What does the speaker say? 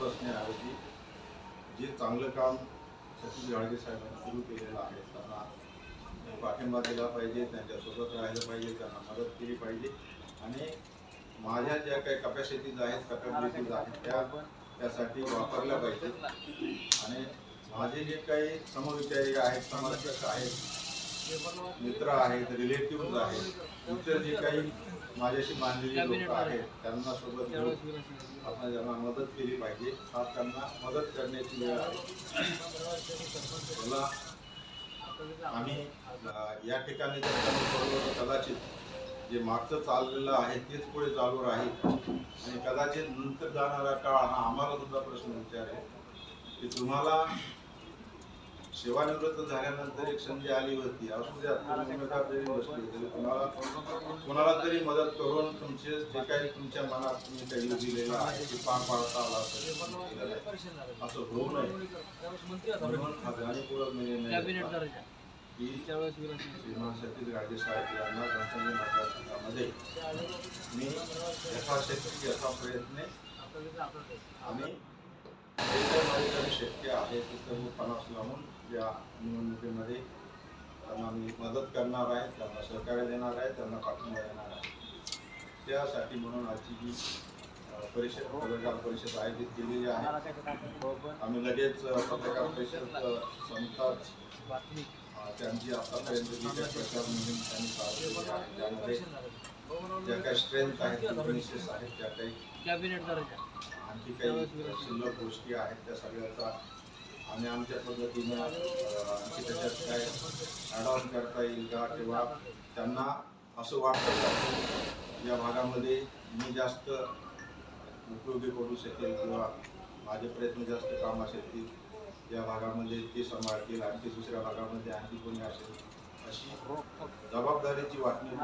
बसण्याऐवजी जे चांगलं काम सतीश गाडगे साहेबांनी सुरू केलेलं आहे त्यांना पाठिंबा दिला पाहिजे त्यांच्यासोबत राहिलं पाहिजे त्यांना मदत केली पाहिजे. आणि माझ्या ज्या काही कपॅसिटीज आहेत कपॅबिलिटीज आहेत त्या त्यासाठी वापरल्या पाहिजेत. आणि माझे जे काही समविचारी आहेत समर्थक आहेत मित्र आहेत रिलेटिव्ह आहेत इतर जे काही माझ्याशी बांधलेली लोक आहेत त्यांना सोबत घेऊन आपण त्यांना मदत केली पाहिजे. हा त्यांना मदत करण्याची वेळ आहे. मला आम्ही या ठिकाणी कदाचित जे मागचं चाललेलं आहे तेच पुढे चालू राहील. आणि कदाचित नंतर जाणारा काळ हा आम्हाला सुद्धा प्रश्न विचारेल की तुम्हाला सेवानिवृत्त झाल्यानंतर एक संधी आली होती. असू द्या तुम्ही उमेदवार जरी बसले तरी तुम्हाला कोणाला तरी मदत करून तुमचे जे काही तुमच्या मनात तुम्ही काही दिलेलं आहे ते पार पाडता आला असेल. असं होऊ नये. म्हणून निर्णय की श्रीमान सतीश साहेब यांना मतदारसंघामध्ये मी यथाशक्ती प्रयत्न काही माझ्याकडे शक्य आहे ते सर्व पणास लावून या निवडणुकीमध्ये त्यांना मी मदत करणार आहे त्यांना सहकार्य देणार आहे त्यांना पाठिंबा देणार आहे. त्यासाठी म्हणून आजची जी परिषद पत्रकार परिषद आयोजित केलेली आहे आम्ही लगेच पत्रकार परिषद अ, संपताच त्यांची आतापर्यंत जी काही प्रचार मोहीम त्यांनी चालवलेली आहे त्यामध्ये ज्या काही स्ट्रेंथ आहेत आहेत ज्या काही आणखी काही शिल्लक गोष्टी आहेत त्या सगळ्याचा आम्ही आमच्या पद्धतीनं आणखी त्याच्यात काय ॲड ऑन करता येईल का किंवा त्यांना असं वाटतं का? या भागामध्ये मी जास्त उपयोगी करू शकेल किंवा माझे प्रयत्न जास्त काम येतील या भागामध्ये ते सांभाळतील आणखी दुसऱ्या भागामध्ये आणखी कोणी असेल अशी जबाबदारीची वाटणी